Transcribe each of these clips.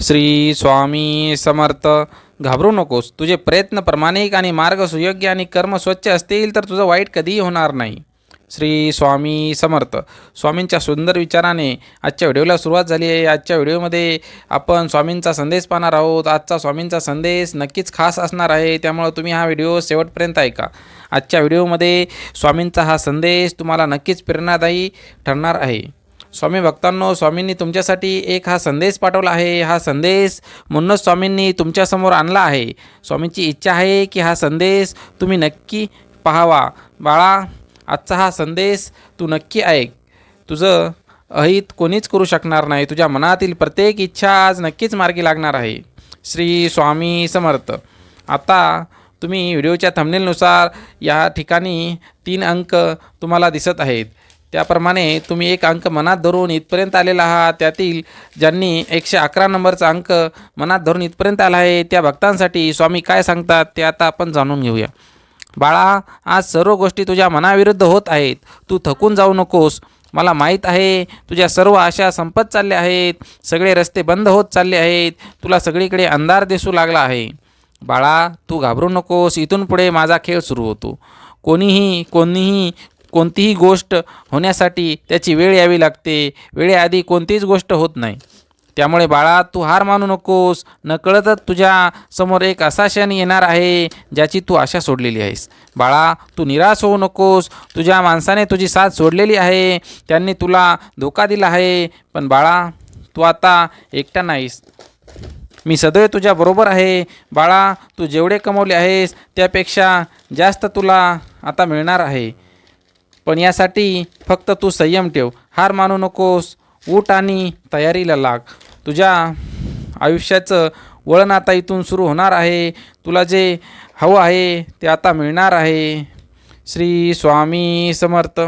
श्री स्वामी समर्थ. घाबरू नकोस. तुझे प्रयत्न प्रामाणिक आणि मार्ग सुयोग्य आणि कर्म स्वच्छ असतील तर तुझं वाईट कधीही होणार नाही. श्री स्वामी समर्थ. स्वामींच्या सुंदर विचाराने आजच्या व्हिडिओला सुरुवात झाली आहे. आजच्या व्हिडिओमध्ये आपण स्वामींचा संदेश पाहणार आहोत. आजचा स्वामींचा संदेश नक्कीच खास असणार आहे. त्यामुळं तुम्ही हा व्हिडिओ शेवटपर्यंत ऐका. आजच्या व्हिडिओमध्ये स्वामींचा हा संदेश तुम्हाला नक्कीच प्रेरणादायी ठरणार आहे. स्वामी भक्तांनो स्वामींनी तुमच्यासाठी एक हा संदेश पाठवला आहे. हा संदेश म्हणूनच स्वामींनी तुमच्यासमोर आणला आहे. स्वामींची इच्छा आहे की हा संदेश तुम्ही नक्की पाहावा. बाळा आजचा हा संदेश तू नक्की ऐक. तुझं अहित कोणीच करू शकणार नाही. तुझ्या मनातील प्रत्येक इच्छा आज नक्कीच मार्गी लागणार आहे. श्री स्वामी समर्थ. आता तुम्ही व्हिडिओच्या थंबनेलनुसार या ठिकाणी तीन अंक तुम्हाला दिसत आहेत. त्याप्रमाणे तुम्ही एक अंक मनात धरून इथपर्यंत आलेला आहात. त्यातील ज्यांनी एकशे अकरा नंबरचा अंक मनात धरून इथपर्यंत आला आहे त्या भक्तांसाठी स्वामी काय सांगतात ते आता आपण जाणून घेऊया. बाळा आज सर्व गोष्टी तुझ्या मनाविरुद्ध होत आहेत. तू थकून जाऊ नकोस. मला माहीत आहे तुझ्या सर्व आशा संपत चालल्या आहेत. सगळे रस्ते बंद होत चालले आहेत. तुला सगळीकडे अंधार दिसू लागला आहे. बाळा तू घाबरू नकोस. इथून पुढे माझा खेळ सुरू होतो. कोणीही कोणीही कोणतीही गोष्ट होण्यासाठी त्याची वेळ यावी लागते. वेळेआधी कोणतीच गोष्ट होत नाही. त्यामुळे बाळा तू हार मानू नकोस. नकळतच तुझ्या समोर एक असा क्षण येणार आहे ज्याची तू आशा सोडलेली आहेस. बाळा तू निराश होऊ नकोस. तुझ्या माणसाने तुझी साथ सोडलेली आहे. त्यांनी तुला धोका दिला आहे. पण बाळा तू आता एकटा नाहीस. मी सदैव तुझ्याबरोबर आहे. बाळा तू जेवढे कमवले आहेस त्यापेक्षा जास्त तुला आता मिळणार आहे. पण यासाठी फक्त तू संयम ठेव. हार मानू नकोस. उठ आणि तयारीला लाग. तुझ्या आयुष्याचं वळण आता इथून सुरू होणार आहे. तुला जे हवं आहे ते आता मिळणार आहे. श्री स्वामी समर्थ.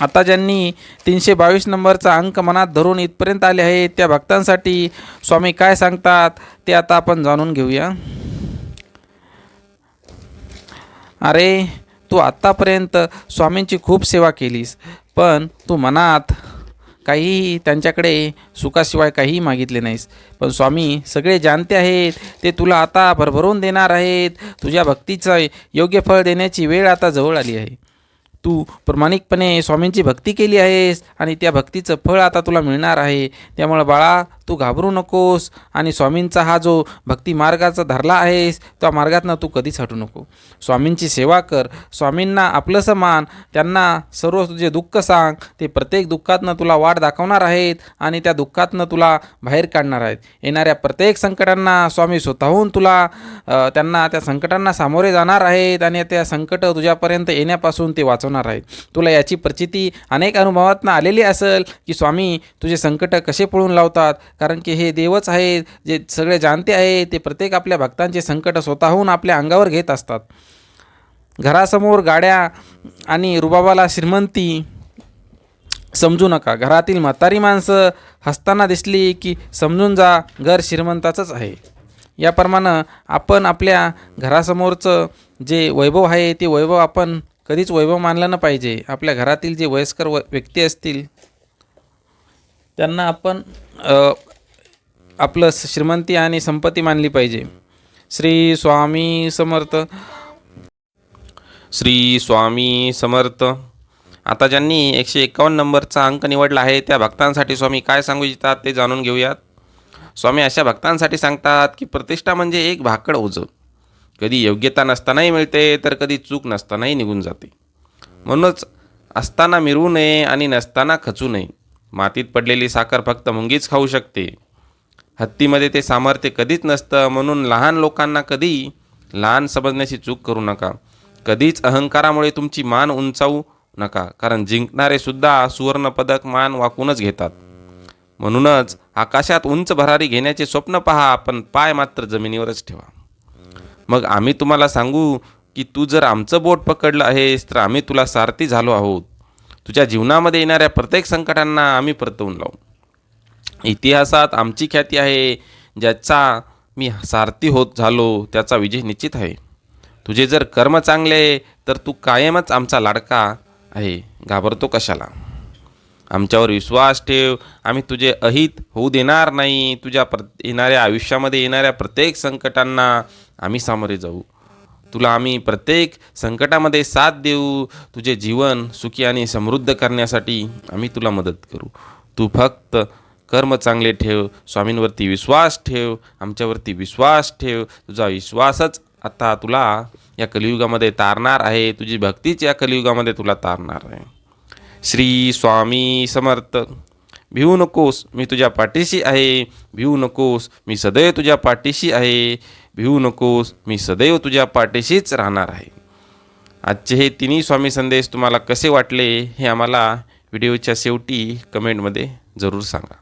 आता ज्यांनी तीनशे बावीस नंबरचा अंक मनात धरून इथपर्यंत आले आहेत त्या भक्तांसाठी स्वामी काय सांगतात ते आता आपण जाणून घेऊया. अरे तू आत्तापर्यंत स्वामींची खूप सेवा केलीस पण तू मनात काहीही त्यांच्याकडे सुखाशिवाय काहीही मागितले नाहीस. पण स्वामी सगळे जाणते आहेत ते तुला आता भरभरून देणार आहेत. तुझ्या भक्तीचं योग्य फळ देण्याची वेळ आता जवळ आली आहे. तू प्रामाणिकपणे स्वामींची भक्ती केली आहेस आणि त्या भक्तीचं फळ आता तुला मिळणार आहे. त्यामुळे बाळा तू घाबरू नकोस. आणि स्वामींचा हा जो भक्ती मार्गाचा धरला आहेस त्या मार्गातनं तू कधीच हटू नको. स्वामींची सेवा कर. स्वामींना आपलं समान त्यांना सर्व तुझे दुःख सांग. ते प्रत्येक दुःखातनं तुला वाट दाखवणार आहेत आणि त्या दुःखातनं तुला बाहेर काढणार आहेत. येणाऱ्या प्रत्येक संकटांना स्वामी स्वतःहून तुला त्यांना त्या संकटांना सामोरे जाणार आहेत आणि त्या संकट तुझ्यापर्यंत येण्यापासून ते वाचवणार आहेत. तुला याची प्रचिती अनेक अनुभवातनं आलेली असेल की स्वामी तुझे संकट कसे पळून लावतात? कारण की हे देवच आहे जे सगळे जाणते आहे ते प्रत्येक आपल्या भक्तांचे संकट स्वतःहून आपल्या अंगावर घेत असतात. घरासमोर गाड्या आणि रुबाबाला श्रीमंती समजू नका. घरातील म्हातारी माणसं हसताना दिसली की समजून जा घर श्रीमंताचंच आहे. याप्रमाणे आपण आपल्या घरासमोरचं जे वैभव आहे ते वैभव आपण कधीच वैभव मानलं न पाहिजे. आपल्या घरातील जे वयस्कर व व्यक्ती असतील त्यांना आपण आपलं श्रीमंती आणि संपत्ती मानली पाहिजे. श्री स्वामी समर्थ. श्री स्वामी समर्थ. आता ज्यांनी एकशे एकावन्न नंबरचा अंक निवडला आहे त्या भक्तांसाठी स्वामी काय सांगू इच्छितात ते जाणून घेऊयात. स्वामी अशा भक्तांसाठी सांगतात की प्रतिष्ठा म्हणजे एक भाकड ओझं. कधी योग्यता नसतानाही मिळते तर कधी चूक नसतानाही निघून जाते. म्हणूनच असताना मिरवू नये आणि नसताना खचू नये. मातीत पडलेली साखर फक्त मुंगीच खाऊ शकते. हत्तीमध्ये ते सामर्थ्य कधीच नसतं म्हणून लहान लोकांना कधी लहान समजण्याची चूक करू नका. कधीच अहंकारामुळे तुमची मान उंचावू नका कारण जिंकणारे सुद्धा सुवर्णपदक मान वाकूनच घेतात. म्हणूनच आकाशात उंच भरारी घेण्याचे स्वप्न पहा पण पाय मात्र जमिनीवरच ठेवा. मग आम्ही तुम्हाला सांगू की तू जर आमचं बोट पकडलं आहेस तर आम्ही तुला सारथी झालो आहोत. तुझ्या जीवनामध्ये येणाऱ्या प्रत्येक संकटांना आम्ही परतवून लावू. इतिहासात आमची ख्याती आहे ज्याचा मी सारथी होत झालो त्याचा विजय निश्चित आहे. तुझे जर कर्म चांगले तर तू कायमच आमचा लाडका आहे. घाबरतो कशाला? आमच्यावर विश्वास ठेव. आम्ही तुझे अहित होऊ देणार नाही. तुझ्या प्र येणाऱ्या आयुष्यामध्ये येणाऱ्या प्रत्येक संकटांना आम्ही सामोरे जाऊ. तुला आम्ही प्रत्येक संकटामध्ये साथ देऊ. तुझे जीवन सुखी आणि समृद्ध करण्यासाठी आम्ही तुला मदत करू. तू फक्त कर्म चांगले ठेव स्वामींवरती विश्वास ठेव आमच्यावरती विश्वास ठेव. तुझा विश्वासच आता तुला या कलियुगामध्ये तारणार आहे. तुझी भक्तीच या कलियुगामध्ये तुला तारणार आहे. श्री स्वामी समर्थ भिवू नकोस मी तुझ्या पाठीशी आहे. भिवू नकोस मी सदैव तुझ्या पाठीशी आहे. भिवू नकोस मी सदैव तुझ्या पाठीशीच राहणार आहे. आजचे हे तिन्ही स्वामी संदेश तुम्हाला कसे वाटले हे आम्हाला व्हिडिओच्या शेवटी कमेंटमध्ये जरूर सांगा.